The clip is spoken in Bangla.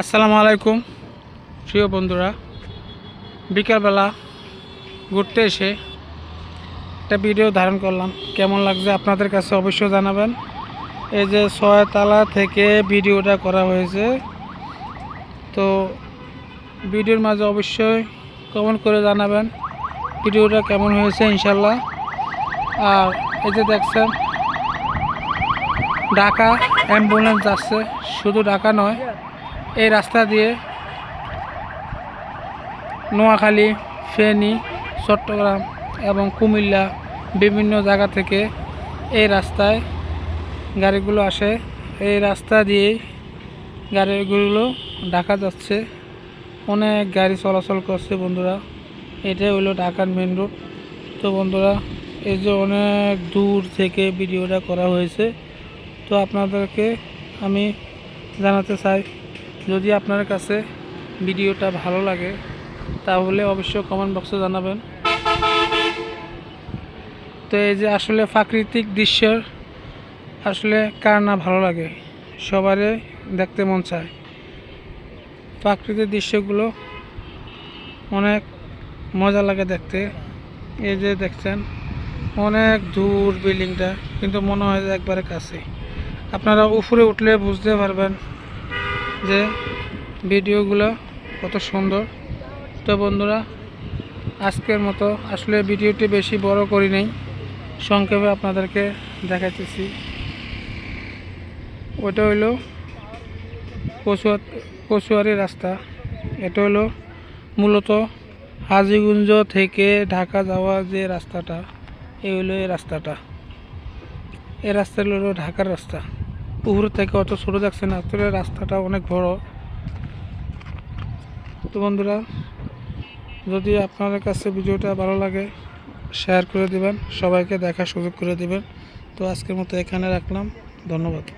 আসসালামু আলাইকুম, প্রিয় বন্ধুরা। বিকালবেলা ঘুরতে এসে একটা ভিডিও ধারণ করলাম। কেমন লাগছে আপনাদের কাছে অবশ্যই জানাবেন। এই যে ছয়তলা থেকে ভিডিওটা করা হয়েছে। তো ভিডিওর মাঝে অবশ্যই কমেন্ট করে জানাবেন ভিডিওটা কেমন হয়েছে ইনশাল্লাহ। আর এই যে দেখছেন, ঢাকা অ্যাম্বুলেন্স যাচ্ছে। শুধু ঢাকা নয় এই রাস্তা দিয়ে নোয়াখালী, ফেনী, চট্টগ্রাম এবং কুমিল্লা বিভিন্ন জায়গা থেকে এই রাস্তায় গাড়িগুলো আসে। এই রাস্তা দিয়েই গাড়িগুলো ঢাকা যাচ্ছে। অনেক গাড়ি চলাচল করছে বন্ধুরা। এটাই হলো ঢাকার মেন রোড তো বন্ধুরা, এই যে অনেক দূর থেকে ভিডিওটা করা হয়েছে, তো আপনাদেরকে আমি জানাতে চাই যদি আপনার কাছে ভিডিওটা ভালো লাগে, তাহলে অবশ্যই কমেন্ট বক্সে জানাবেন। তো এই যে আসলে প্রাকৃতিক দৃশ্যের আসলে কার না ভালো লাগে, সবারই দেখতে মন চায়। প্রাকৃতিক দৃশ্যগুলো অনেক মজা লাগে দেখতে। এই যে দেখছেন, অনেক দূর বিল্ডিংটা, কিন্তু মনে হয় যে একবারে কাছে। আপনারা উপরে উঠলে বুঝতে পারবেন যে ভিডিওগুলো কত সুন্দর। তো বন্ধুরা, আজকের মতো আসলে ভিডিওটি বেশি বড় করি নাই, সংক্ষেপে আপনাদেরকে দেখাইতেছি। ওটা হইল কচুয়া কচুয়ারি রাস্তা। এটা হলো মূলত হাজিগুঞ্জ থেকে ঢাকা যাওয়া যে রাস্তাটা, এই হলো এই রাস্তাটা। এই রাস্তাটা হলো ঢাকার রাস্তা। উপর থেকে অত ছোটো না, আসলে রাস্তাটা অনেক বড়। তো বন্ধুরা, যদি আপনাদের কাছে ভিডিওটা ভালো লাগে শেয়ার করে দিবেন, সবাইকে দেখার সুযোগ করে দিবেন। তো আজকের মতো এখানে রাখলাম, ধন্যবাদ।